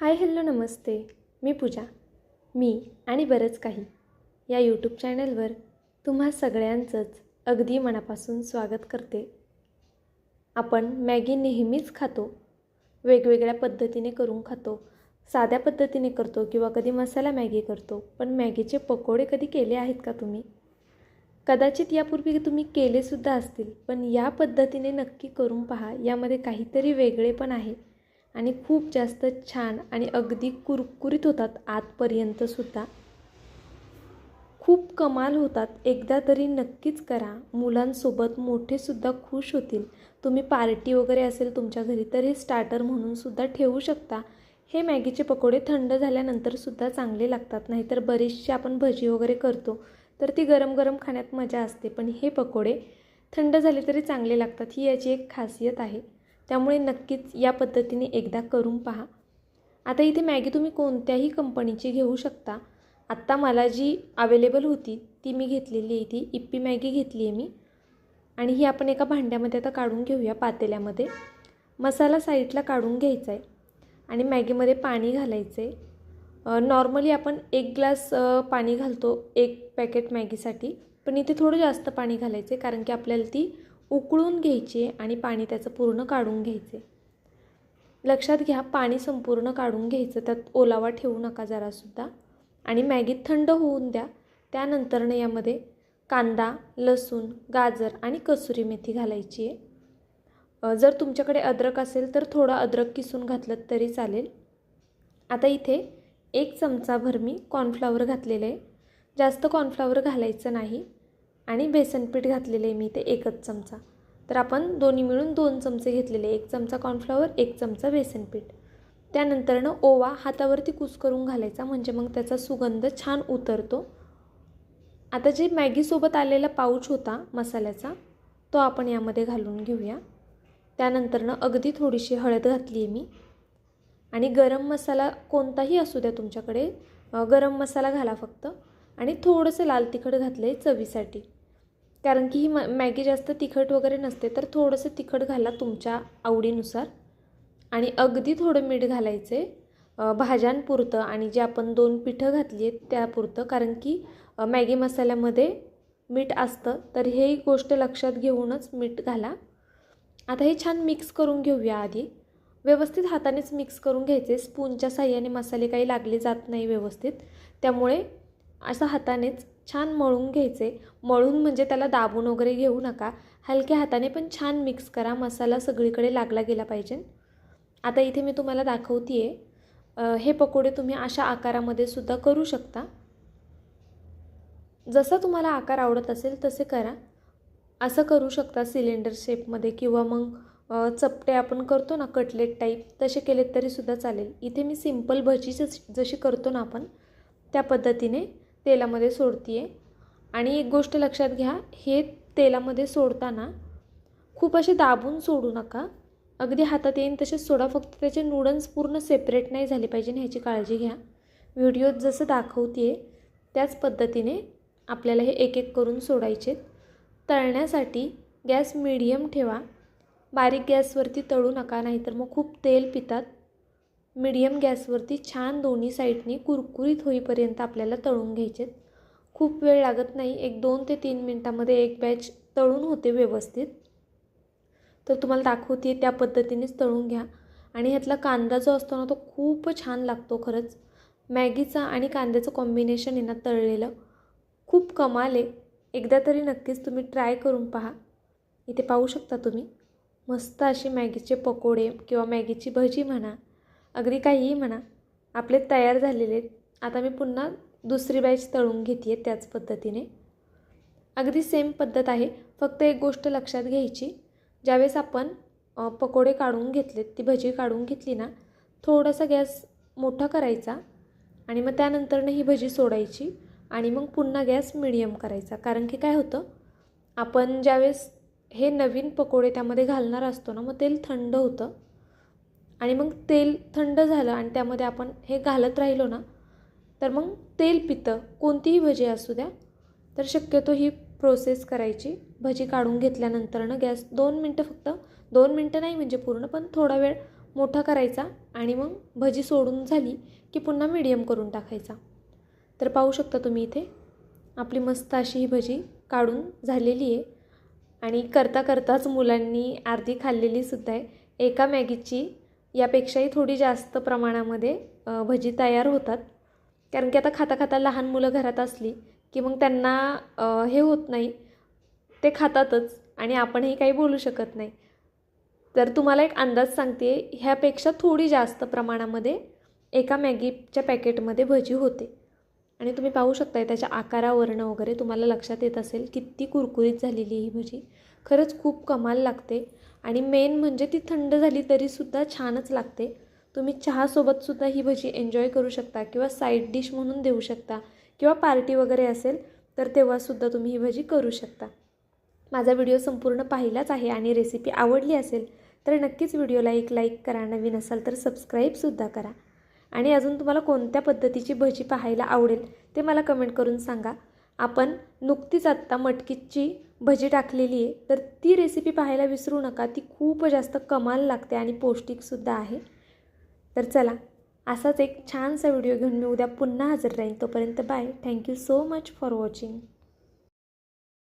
Hi hello नमस्ते. मी पूजा. मी आणि बरंच काही या यूट्यूब चॅनलवर तुम्हा सगळ्यांचंच अगदी मनापासून स्वागत करते. आपण मॅगी नेहमीच खातो. वेगवेगळ्या पद्धतीने करून खातो. साध्या पद्धतीने करतो किंवा कधी मसाला मॅगी करतो. पण मॅगीचे पकोडे कधी केले आहेत का तुम्ही? कदाचित यापूर्वी तुम्ही केलेसुद्धा असतील पण या पद्धतीने नक्की करून पहा. यामध्ये काहीतरी वेगळे पण आहे. आणि खूप जास्त छान आणि अगदी कुरकुरीत होतात आतपर्यंतसुद्धा खूप कमाल होतात. एकदा तरी नक्कीच करा. मुलांसोबत मोठेसुद्धा खुश होतील. तुम्ही पार्टी वगैरे असेल तुमच्या घरी तर हे स्टार्टर म्हणूनसुद्धा ठेवू शकता. हे मॅगीचे पकोडे थंड झाल्यानंतरसुद्धा चांगले लागतात. नाहीतर बरेचसे आपण भजी वगैरे करतो तर ती गरम गरम खाण्यात मजा असते. पण हे पकोडे थंड झाले तरी चांगले लागतात. ही याची एक खासियत आहे. त्यामुळे नक्कीच या पद्धतीने एकदा करून पहा. आता इथे मॅगी तुम्ही कोणत्याही कंपनीची घेऊ शकता. आत्ता मला जी अवेलेबल होती ती मी घेतलेली आहे. ती इप्पी मॅगी घेतली आहे मी. आणि ही आपण एका भांड्यामध्ये आता काढून घेऊया पातेल्यामध्ये. मसाला साईडला काढून घ्यायचा आहे आणि मॅगीमध्ये पाणी घालायचं आहे नॉर्मली आपण एक ग्लास पाणी घालतो एक पॅकेट मॅगीसाठी. पण इथे थोडं जास्त पाणी घालायचं आहे कारण की आपल्याला ती उकळून घ्यायचे आणि पाणी त्याचं पूर्ण काढून घ्यायचे. लक्षात घ्या पाणी संपूर्ण काढून घ्यायचं त्यात ओलावा ठेवू नका जरासुद्धा. आणि मॅगी थंड होऊन द्या. त्यानंतरनं यामध्ये कांदा लसूण गाजर आणि कसुरी मेथी घालायची आहे. जर तुमच्याकडे अद्रक असेल तर थोडं अद्रक किसून घातलं तरी चालेल. आता इथे एक चमचाभर मी कॉर्नफ्लावर घातलेलं आहे. जास्त कॉर्नफ्लावर घालायचं नाही. आणि बेसनपीठ घातलेलं आहे मी ते एकच चमचा. तर आपण दोन्ही मिळून दोन चमचे घेतलेले एक चमचा कॉर्नफ्लावर एक चमचा बेसनपीठ. त्यानंतरनं ओवा हातावरती कुस करून घालायचा म्हणजे मग त्याचा सुगंध छान उतरतो. आता जे मॅगीसोबत आलेला पाऊच होता मसाल्याचा तो आपण यामध्ये घालून घेऊया. त्यानंतरनं अगदी थोडीशी हळद घातली आहे मी. आणि गरम मसाला कोणताही असू द्या तुमच्याकडे गरम मसाला घाला फक्त. आणि थोडंसं लाल तिखट घातलं आहे चवीसाठी. कारण की ही म मॅगी जास्त तिखट वगैरे नसते तर थोडंसं तिखट घाला तुमच्या आवडीनुसार. आणि अगदी थोडं मीठ घालायचं आहे भाज्यांपुरतं आणि जे आपण दोन पिठं घातली आहेत त्यापुरतं. कारण की मॅगी मसाल्यामध्ये मीठ असतं तर हे गोष्ट लक्षात घेऊनच मीठ घाला. आता हे छान मिक्स करून घेऊया आधी. व्यवस्थित हातानेच मिक्स करून घ्यायचे. स्पूनच्या साह्याने मसाले काही लागले जात नाही व्यवस्थित. त्यामुळे असं हातानेच छान मळून घ्यायचे. मळून म्हणजे त्याला दाबून वगैरे घेऊ नका. हलक्या हाताने पण छान मिक्स करा. मसाला सगळीकडे लागला गेला पाहिजे. आता इथे मी तुम्हाला दाखवते आहे हे पकोडे तुम्ही अशा आकारामध्ये सुद्धा करू शकता. जसा तुम्हाला आकार आवडत असेल तसे करा. असं करू शकता सिलेंडर शेपमध्ये किंवा मग चपटे आपण करतो ना कटलेट टाईप तसे केलेत तरीसुद्धा चालेल. इथे मी सिंपल भजी जशी करतो ना आपण त्या पद्धतीने तेलामध्ये सोडते आहे आणि एक गोष्ट लक्षात घ्या हे तेलामध्ये सोडताना खूप असे दाबून सोडू नका. अगदी हातात येईन तसेच सोडा फक्त त्याचे नूडल्स पूर्ण सेपरेट नाही झाले पाहिजे ह्याची काळजी घ्या. व्हिडिओत जसं दाखवते आहे त्याच पद्धतीने आपल्याला हे एक एक करून सोडायचे तळण्यासाठी गॅस मिडियम ठेवा. बारीक गॅसवरती तळू नका नाहीतर मग खूप तेल पितात. मिडियम गॅसवरती छान दोन्ही साईडनी कुरकुरीत होईपर्यंत आपल्याला तळून घ्यायचे. खूप वेळ लागत नाही. एक दोन ते तीन मिनटामध्ये एक बॅच तळून होते व्यवस्थित. तर तुम्हाला दाखवते त्या पद्धतीनेच तळून घ्या. आणि ह्यातला कांदा जो असतो ना तो खूप छान लागतो खरंच. मॅगीचा आणि कांद्याचं कॉम्बिनेशन आहे ना तळलेलं. खूप कमाल आहे. एकदा तरी नक्कीच तुम्ही ट्राय करून पहा. इथे पाहू शकता तुम्ही. मस्त अशी मॅगीचे पकोडे किंवा मॅगीची भजी म्हणा. अगदी काहीही म्हणा आपले तयार झालेले आहेत. आता मी पुन्हा दुसरी बॅच तळून घेते आहे त्याच पद्धतीने. अगदी सेम पद्धत आहे. फक्त एक गोष्ट लक्षात घ्यायची. ज्यावेळेस आपण पकोडे काढून घेतलेत ती भजी काढून घेतली ना थोडासा गॅस मोठा करायचा आणि मग त्यानंतरनं ही भजी सोडायची आणि मग पुन्हा गॅस मिडियम करायचा. कारण की काय होतं आपण ज्यावेळेस हे नवीन पकोडे त्यामध्ये घालणार असतो ना मग तेल थंड होतं. आणि मग तेल थंड झालं आणि त्यामध्ये आपण हे घालत राहिलो ना तर मग तेल पितं. कोणतीही भजी असू द्या. तर शक्यतो ही प्रोसेस करायची. भजी काढून घेतल्यानंतरनं गॅस दोन मिनटं फक्त दोन मिनटं नाही म्हणजे पूर्ण पण थोडा वेळ मोठा करायचा आणि मग भजी सोडून झाली की पुन्हा मीडियम करून टाकायचा. तर पाहू शकता तुम्ही इथे आपली मस्त अशी ही भजी काढून झालेली आहे. आणि करता करताच मुलांनी अर्धी खाल्लेली सुद्धा आहे. एका मॅगीची यापेक्षाही थोडी जास्त प्रमाणामध्ये भजी तयार होतात. कारण की आता खाता खाता लहान मुलं घरात असली की मग त्यांना हे होत नाही. ते खातातच आणि आपणही काही बोलू शकत नाही. तर तुम्हाला एक अंदाज सांगते ह्यापेक्षा थोडी जास्त प्रमाणामध्ये एका मॅगीच्या पॅकेटमध्ये भजी होते. आणि तुम्ही पाहू शकताय त्याच्या आकारावरनं वगैरे तुम्हाला लक्षात येत असेल किती कुरकुरीत झालेली ही भजी. खरंच खूप कमाल लागते. आणि मेन म्हणजे ती थंड झाली तरीसुद्धा छानच लागते. तुम्ही चहासोबतसुद्धा ही भजी एन्जॉय करू शकता किंवा साईड डिश म्हणून देऊ शकता किंवा पार्टी वगैरे असेल तर तेव्हासुद्धा तुम्ही ही भजी करू शकता. माझा व्हिडिओ संपूर्ण पाहिलाच आहे आणि रेसिपी आवडली असेल तर नक्कीच व्हिडिओला एक लाईक करा नवीन असाल तर सबस्क्राईबसुद्धा करा. आणि अजून तुम्हाला कोणत्या पद्धतीची भजी पाहायला आवडेल ते मला कमेंट करून सांगा. आपण नुकतीच आत्ता मटकीची भजी टाकलेली आहे तर ती रेसिपी पाहायला विसरू नका. ती खूप जास्त कमाल लागते आणि पौष्टिकसुद्धा आहे. तर चला असाच एक छानसा व्हिडिओ घेऊन मी उद्या पुन्हा हजर राहीन. तोपर्यंत bye thank you so much for watching